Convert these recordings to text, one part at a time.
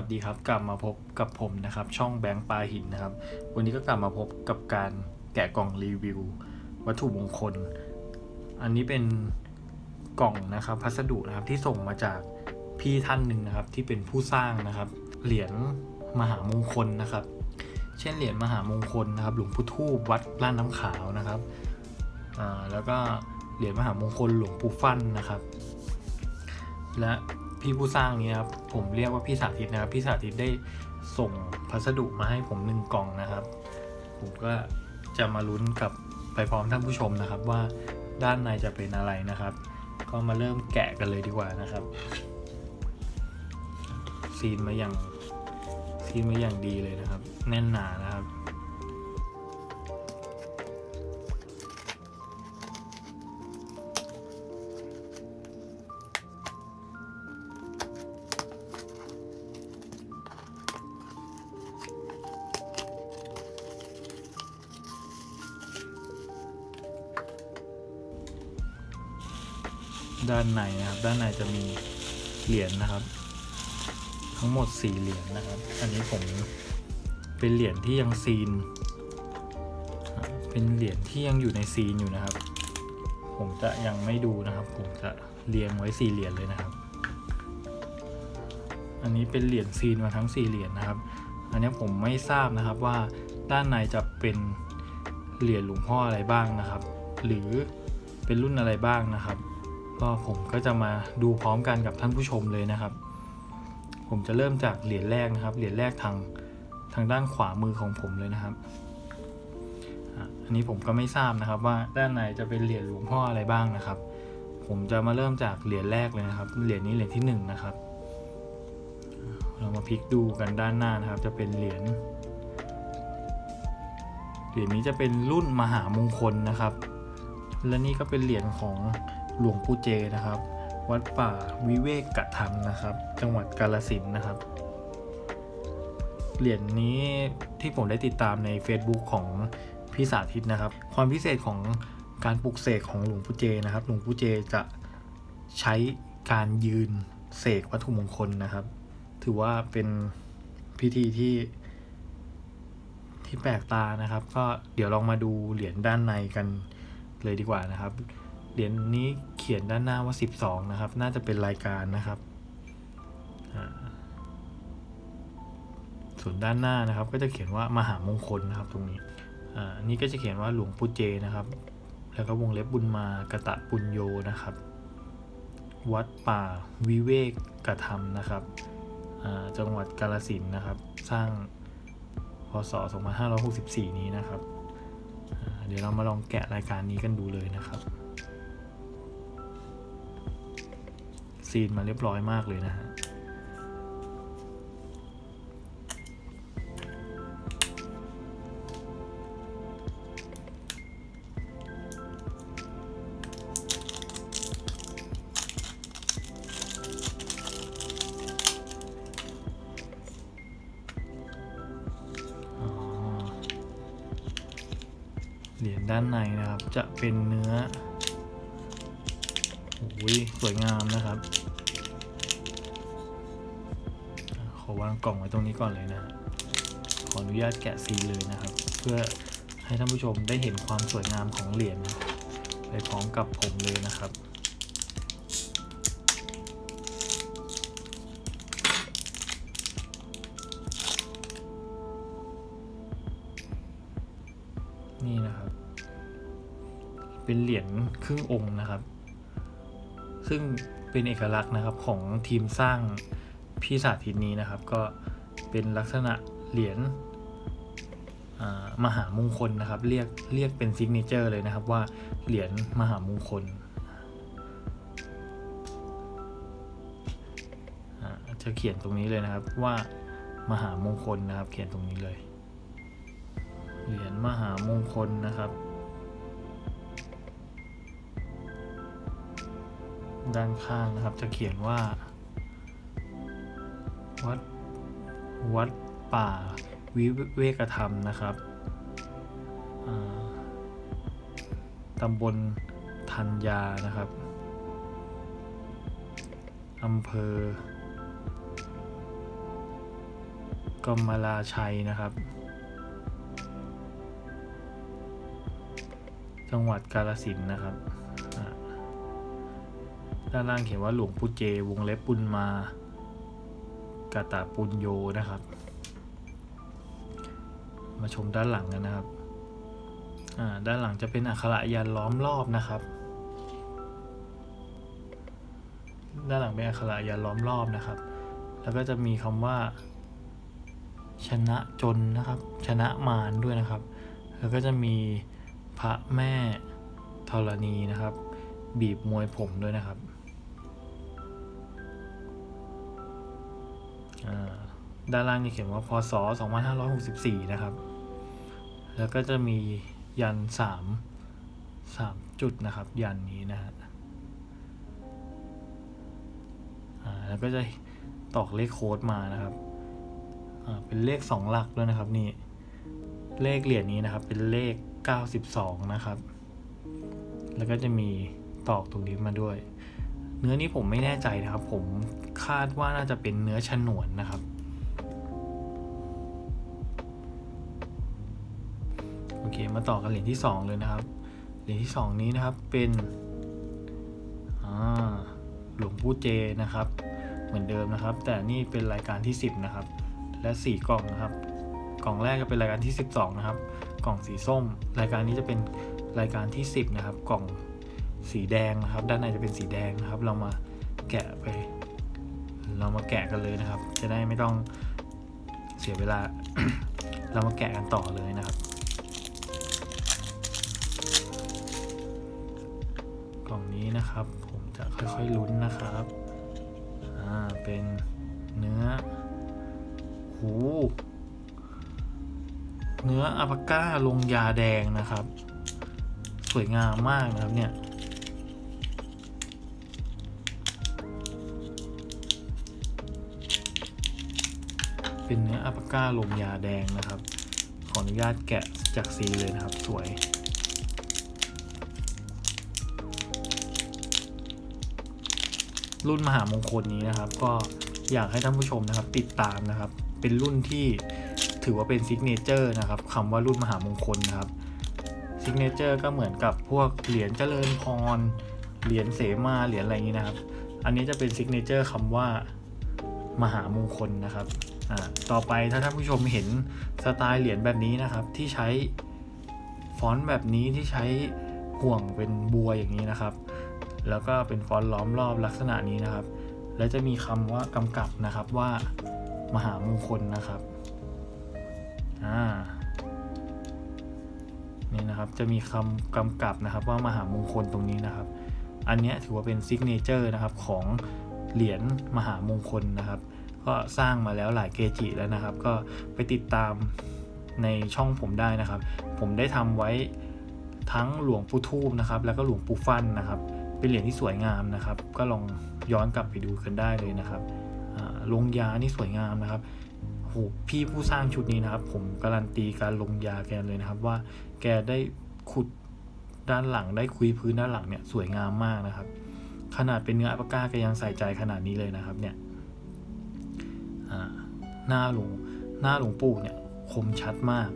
วัสดีครับกลับมาพบกับผมนะครับ ช่องแบงค์ปลาหินนะครับ วันนี้ก็กลับมาพบกับการแกะกล่องรีวิว วัตถุมงคล อันนี้เป็นกล่องนะครับ พัสดุนะครับที่ส่งมาจากพี่ท่านหนึ่งนะครับ ที่เป็นผู้สร้างนะครับ เหรียญมหามงคลนะครับ เช่นเหรียญมหามงคลนะครับ หลวงปู่ทูบวัดล้านน้ำขาวนะครับอ่าแล้วก็เหรียญมหามงคลหลวงปู่ฟั่นนะครับ และ พี่ผู้สร้างนี้นะครับ ผมเรียกว่าพี่สาธิตนะครับ พี่สาธิตได้ส่งพัสดุมาให้ผมหนึ่งกล่องนะครับ ผมก็จะมาลุ้นกับไปพร้อมท่านผู้ชมนะครับว่าด้านในจะเป็นอะไรนะครับ ก็มาเริ่มแกะกันเลยดีกว่านะครับ ซีนมาอย่างซีนมาอย่างดีเลยนะครับ แน่นหนานะครับ ด้านในนะครับ ด้านในจะมีเหรียญนะครับ ทั้งหมดสี่เหรียญนะครับ อันนี้ผมเป็นเหรียญที่ยังซีน เป็นเหรียญที่ยังอยู่ในซีนอยู่นะครับ ผมจะยังไม่ดูนะครับ ผมจะเรียงไว้สี่เหรียญเลยนะครับ อันนี้เป็นเหรียญซีนมาทั้งสี่เหรียญนะครับ อันนี้ผมไม่ทราบนะครับว่าด้านในจะเป็นเหรียญหลวงพ่ออะไรบ้างนะครับ หรือเป็นรุ่นอะไรบ้างนะครับ ก็ผมก็จะมาดูพร้อมกันกับท่านผู้ชมเลยนะครับ ผมจะเริ่มจากเหรียญแรกนะครับ เหรียญแรกทางทางด้านขวามือของผมเลยนะครับ อันนี้ผมก็ไม่ทราบนะครับว่าด้านในจะเป็นเหรียญหลวงพ่ออะไรบ้างนะครับ ผมจะมาเริ่มจากเหรียญแรกเลยนะครับ เหรียญนี้เหรียญที่หนึ่งนะครับ เรามาพลิกดูกันด้านหน้านะครับ จะเป็นเหรียญ เหรียญนี้จะเป็นรุ่นมหามงคลนะครับ และนี่ก็เป็นเหรียญของ หลวงปู่เจนะครับ วัดป่าวิเวกกะธรรมนะครับ จังหวัดกาลสินนะครับ เหรียญนี้ที่ผมได้ติดตามใน Facebook ของพี่สาธิตนะครับ ความพิเศษของการปลุกเสกของหลวงปู่เจนะครับ หลวงปู่เจจะใช้การยืนเสกวัตถุมงคลนะครับ ถือว่าเป็นพิธีที่ที่แปลกตานะครับ ก็เดี๋ยวลองมาดูเหรียญด้านในกันเลยดีกว่านะครับ เหรียญนี้ ขียนด้านหน้าว่า 12 นะครับ น่าจะเป็นรายการนะครับ ส่วนด้านหน้านะครับ ก็จะเขียนว่ามหามงคลนะครับ ตรงนี้อ่าอันนี้ก็จะเขียนว่าหลวงปู่เจนะครับ แล้วก็วงเล็บบุญมากะตะปุญโยนะครับ วัดป่าวิเวกกระทำนะครับจังหวัดกาลสินนะครับ สร้างพศ 2564 นี้นะครับ เดี๋ยวเรามาลองแกะรายการนี้กันดูเลยนะครับ ซีนมาเรียบร้อยมากเลยนะฮะเหรียญด้านในนะครับ จะเป็นเนื้อ โอ้ยสวยงามนะครับ ขอวางกล่องไว้ตรงนี้ก่อนเลยนะ ขออนุญาตแกะซีเลยนะครับ เพื่อให้ท่านผู้ชมได้เห็นความสวยงามของเหรียญไปพร้อมกับผมเลยนะครับนี่นะครับ เป็นเหรียญครึ่งองค์นะครับ ซึ่งเป็นเอกลักษณ์นะครับของทีมสร้างพี่สาธิตนี้นะครับ ก็เป็นลักษณะเหรียญมหามงคลนะครับ เรียกเรียกเป็นซิกเนเจอร์เลยนะครับว่าเหรียญมหามงคลจะเขียนตรงนี้เลยนะครับว่ามหามงคลนะครับ เขียนตรงนี้เลย เหรียญมหามงคลนะครับ ด้านข้างนะครับ จะเขียนว่า วัดวัดป่าวิเวกธรรมนะครับตำบลธัญญานะครับอำเภอกรมราชัยนะครับ จังหวัดกาฬสินนะครับ ด้านล่างเขียนว่าหลวงปู่เจ วงเล็บปุณมากาตาปุญโยนะครับ มาชมด้านหลังกันนะครับอ่าด้านหลังจะเป็นอักขระยันล้อมรอบนะครับ ด้านหลังเป็นอักขระยันล้อมรอบนะครับ แล้วก็จะมีคำว่า ชนะจนนะครับ ชนะมารด้วยนะครับ แล้วก็จะมีพระแม่ธรณีนะครับ บีบมวยผมด้วยนะครับ ด้านล่างนี่เขียนว่าพศ 2564 นะครับ แล้วก็จะมียันสามสามจุดนะครับ ยันนี้นะฮะแล้วก็จะตอกเลขโค้ดมานะครับ เป็นเลขสองหลักด้วยนะครับนี่ เลขเหรียญนี้นะครับ เป็นเลข 92 นะครับ แล้วก็จะมีตอกตรงนี้มาด้วย เนื้อนี้ผมไม่แน่ใจนะครับ ผมคาดว่าน่าจะเป็นเนื้อฉนวนนะครับ โอเค มาต่อกันเหรียญที่ 2 เลยนะครับ เหรียญที่ 2 นี้นะครับเป็นหลวงปู่เจนะครับ เหมือนเดิมนะครับ แต่นี่เป็นรายการที่ 10 นะครับ และ 4 กล่องนะครับ กล่องแรกจะเป็นรายการที่ 12 นะครับ กล่องสีส้ม รายการนี้จะเป็นรายการที่ 10 นะครับ กล่อง สีแดงนะครับ ด้านในจะเป็นสีแดงนะครับ เรามาแกะไป เรามาแกะกันเลยนะครับ จะได้ไม่ต้องเสียเวลา เรามาแกะกันต่อเลยนะครับ กล่องนี้นะครับ ผมจะค่อยๆลุ้นนะครับอ่าเป็นเนื้อหูเนื้ออัปาก้าลงยาแดงนะครับ สวยงามมากนะครับเนี่ย เป็นเนื้ออัปาก้าลงยาแดงนะครับ ขออนุญาตแกะจากซีเลยนะครับ สวย รุ่นมหามงคลนี้นะครับ ก็อยากให้ท่านผู้ชมนะครับ ติดตามนะครับ เป็นรุ่นที่ถือว่าเป็นซิกเนเจอร์นะครับคำว่ารุ่นมหามงคลนะครับซิกเนเจอร์ก็เหมือนกับพวกเหรียญเจริญพร เหรียญเสมา เหรียญอะไรอย่างนี้นะครับ อันนี้จะเป็นซิกเนเจอร์คำว่ามหามงคลนะครับ ต่อไปถ้าท่านผู้ชมเห็นสไตล์เหรียญแบบนี้นะครับ ที่ใช้ฟอนต์แบบนี้ที่ใช้ห่วงเป็นบัวอย่างนี้นะครับ แล้วก็เป็นฟอนต์ล้อมรอบลักษณะนี้นะครับ และจะมีคำว่ากำกับนะครับว่ามหามงคลนะครับอ่านี่นะครับจะมีคำกำกับนะครับว่ามหามงคลตรงนี้นะครับ อันนี้ถือว่าเป็นซิกเนเจอร์นะครับของเหรียญมหามงคลนะครับ ก็สร้างมาแล้วหลายเกจิแล้วนะครับ ก็ไปติดตามในช่องผมได้นะครับ ผมได้ทำไว้ทั้งหลวงปู่ทูบนะครับ แล้วก็หลวงปู่ฟันนะครับ เป็นเหรียญที่สวยงามนะครับ ก็ลองย้อนกลับไปดูกันได้เลยนะครับลงยานี่สวยงามนะครับโหพี่ผู้สร้างชุดนี้นะครับ ผมการันตีการลงยาแกเลยนะครับ ว่าแกได้ขุดด้านหลังได้คุยพื้นด้านหลังเนี่ยสวยงามมากนะครับ ขนาดเป็นเนื้ออัปาก้าแกยังใส่ใจขนาดนี้เลยนะครับเนี่ย หน้าหลวงหน้าหลวงปู่เนี่ยคมชัดมาก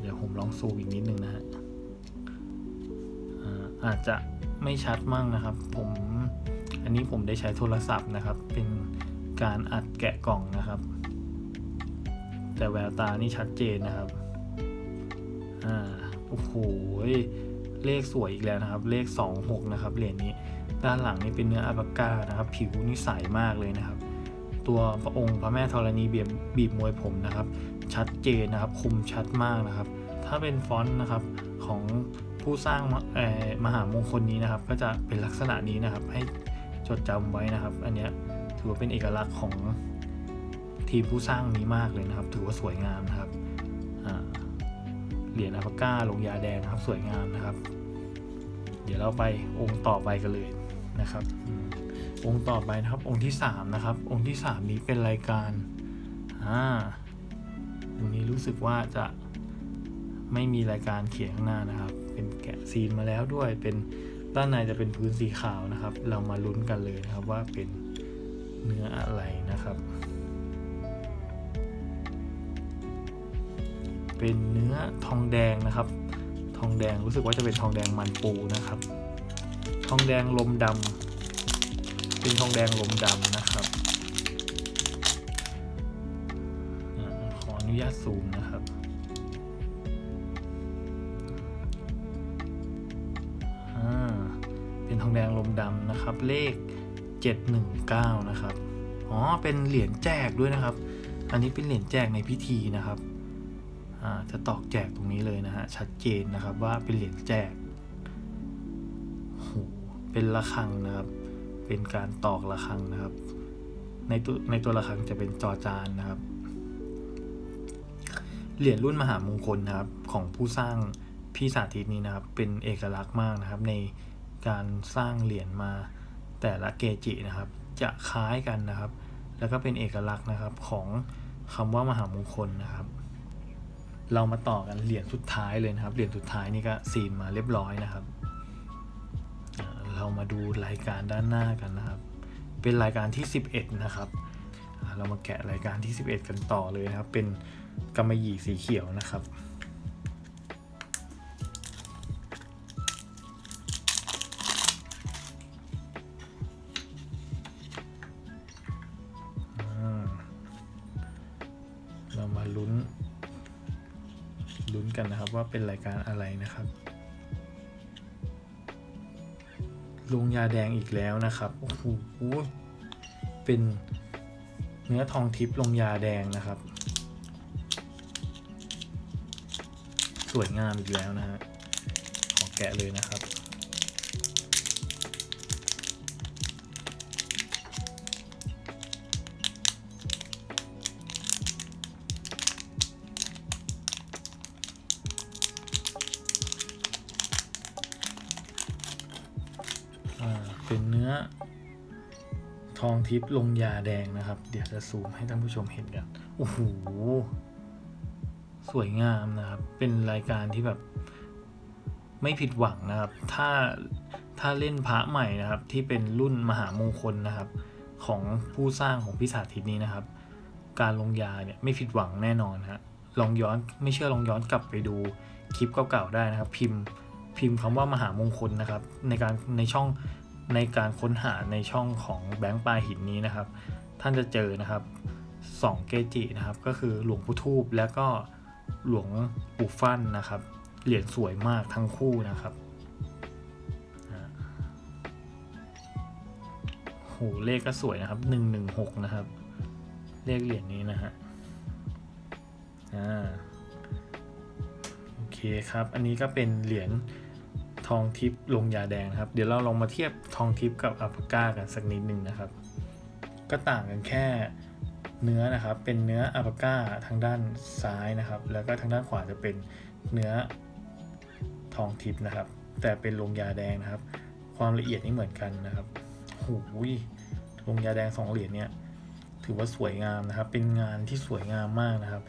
เดี๋ยวผมลองซูมอีกนิดนึงนะฮะอาจจะไม่ชัดมั่งนะครับ ผมอันนี้ผมได้ใช้โทรศัพท์นะครับ เป็นการอัดแกะกล่องนะครับ แต่แววตานี่ชัดเจนนะครับอ่าโอ้โหเลขสวยอีกแล้วนะครับ เลข 26 นะครับเหรียญนี้ ด้านหลังนี่เป็นเนื้ออัปาก้านะครับ ผิวนี่ใสมากเลยนะครับ ตัวพระองค์พระแม่ธรณีบีบบีบมวยผมนะครับ ชัดเจนนะครับคมชัดมากนะครับ ถ้าเป็นฟอนต์นะครับของผู้สร้างมหามงคลนี้นะครับ ก็จะเป็นลักษณะนี้นะครับ ให้จดจำไว้นะครับ อันเนี้ยถือว่าเป็นเอกลักษณ์ของทีมผู้สร้างนี้มากเลยนะครับ ถือว่าสวยงามนะครับเหรียญอัปาก้าลงยาแดงนะครับสวยงามนะครับ เดี๋ยวเราไปองค์ต่อไปกันเลยนะครับ องค์ต่อไปนะครับ องค์ที่สามนะครับ องค์ที่สามนี้เป็นรายการอ่าอันนี้รู้สึกว่าจะไม่มีรายการเขียนข้างหน้านะครับ เป็นแกะซีนมาแล้วด้วย เป็นด้านในจะเป็นพื้นสีขาวนะครับ เรามาลุ้นกันเลยนะครับว่าเป็นเนื้ออะไรนะครับ เป็นเนื้อทองแดงนะครับ ทองแดงรู้สึกว่าจะเป็นทองแดงมันปูนะครับ ทองแดงลมดำ เป็นทองแดงลมดำนะครับขออนุญาตซูมนะครับ เป็นทองแดงลมดำนะครับ เลข 719 นะครับ อ๋อ เป็นเหรียญแจกด้วยนะครับ อันนี้เป็นเหรียญแจกในพิธีนะครับจะตอกแจกตรงนี้เลยนะฮะ ชัดเจนนะครับว่าเป็นเหรียญแจกโหเป็นระฆังนะครับ เป็นการตอกระฆังนะครับ ในตัวในตัวระฆังจะเป็นจอจานนะครับ เหรียญรุ่นมหามงคลนะครับของผู้สร้างพี่สาธิตนี้นะครับ เป็นเอกลักษณ์มากนะครับ ในการสร้างเหรียญมาแต่ละเกจินะครับ จะคล้ายกันนะครับ แล้วก็เป็นเอกลักษณ์นะครับของคำว่ามหามงคลนะครับ เรามาต่อกันเหรียญสุดท้ายเลยนะครับ เหรียญสุดท้ายนี่ก็ซีนมาเรียบร้อยนะครับ เรามาดูรายการด้านหน้ากันนะครับ เป็นรายการที่ 11 นะครับเรามาแกะรายการที่ 11 กันต่อเลยนะครับ เป็นกำมะหยี่สีเขียวนะครับเรามาลุ้นลุ้นกันนะครับว่าเป็นรายการอะไรนะครับ ลุงยาแดงอีกแล้วนะครับโอ้โหเป็นเนื้อทองทิพย์ลงยาแดงนะครับ สวยงามอีกแล้วนะฮะขอแกะเลยนะครับ ทองทิพย์ลงยาแดงนะครับ เดี๋ยวจะซูมให้ท่านผู้ชมเห็นกัน โอ้โห สวยงามนะครับ เป็นรายการที่แบบไม่ผิดหวังนะครับ ถ้าถ้าเล่นพระใหม่นะครับ ที่เป็นรุ่นมหามงคลนะครับ ของผู้สร้างของพิสาทิตนี้นะครับ การลงยาเนี่ยไม่ผิดหวังแน่นอนฮะ ลองย้อนไม่เชื่อลองย้อนกลับไปดูคลิปเก่าๆได้นะครับ พิมพ์พิมพ์คำว่ามหามงคลนะครับ ในการในช่อง ในการค้นหาในช่องของแบงค์ปลายหินนี้นะครับ ท่านจะเจอนะครับสองเกจินะครับ ก็คือหลวงปู่ทูบแล้วก็หลวงปู่ฟั่นนะครับ เหรียญสวยมากทั้งคู่นะครับอ่าโหเลขก็สวยนะครับหนึ่งหนึ่งหกนะครับ เลขเหรียญนี้นะฮะอ่าโอเคครับ อันนี้ก็เป็นเหรียญ ทองทิพย์ลงยาแดงนะครับ เดี๋ยวเราลองมาเทียบทองทิพย์กับอัลปาก้ากันสักนิดหนึ่งนะครับ ก็ต่างกันแค่เนื้อนะครับ เป็นเนื้ออัลปาก้าทางด้านซ้ายนะครับ แล้วก็ทางด้านขวาจะเป็นเนื้อทองทิพย์นะครับ แต่เป็นลงยาแดงนะครับ ความละเอียดนี่เหมือนกันนะครับโอ้โหลงยาแดงสองเหรียญเนี่ยถือว่าสวยงามนะครับ เป็นงานที่สวยงามมากนะครับ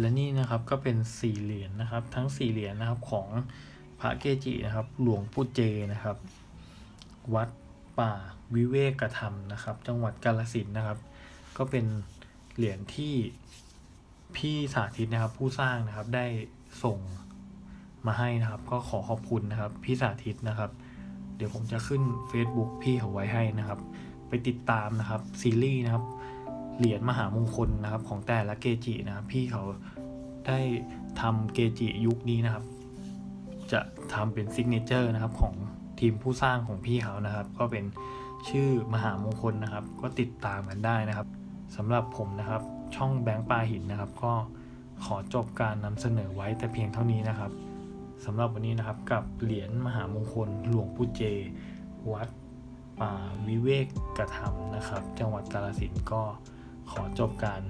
และนี่นะครับก็เป็นสี่เหรียญนะครับ ทั้งสี่เหรียญนะครับของ พระเกจินะครับ หลวงปู่เจนะครับ วัดป่าวิเวกธรรมนะครับ จังหวัดกาฬสินนะครับ ก็เป็นเหรียญที่พี่สาธิตนะครับ ผู้สร้างนะครับได้ส่งมาให้นะครับ ก็ขอขอบคุณนะครับ พี่สาธิตนะครับ เดี๋ยวผมจะขึ้น Facebook พี่เขาไว้ให้นะครับ ไปติดตามนะครับซีรีส์นะครับเหรียญมหามงคลนะครับของแต่ละเกจินะครับ พี่เขาได้ทำเกจิยุคนี้นะครับ จะทำเป็นซิกเนเจอร์นะครับของทีมผู้สร้างของพี่เขานะครับ ก็เป็นชื่อมหามงคลนะครับ ก็ติดตามกันได้นะครับสำหรับผมนะครับ ช่องแบงค์ปลาหินนะครับ ก็ขอจบการนำเสนอไว้แต่เพียงเท่านี้นะครับสำหรับวันนี้นะครับกับเหรียญมหามงคลหลวงปู่เจ วัดป่าวิเวกกระทำนะครับ จังหวัดกาฬสินก็ขอจบการ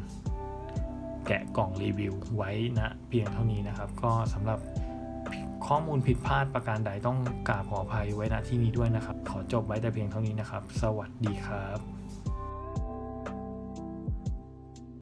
แกะกล่องรีวิวไว้นะเพียงเท่านี้นะครับ ก็สำหรับ ข้อมูลผิดพลาดประการใดต้องกราบขออภัยไว้ณที่นี้ด้วยนะครับ ขอจบไว้แต่เพียงเท่านี้นะครับ สวัสดีครับ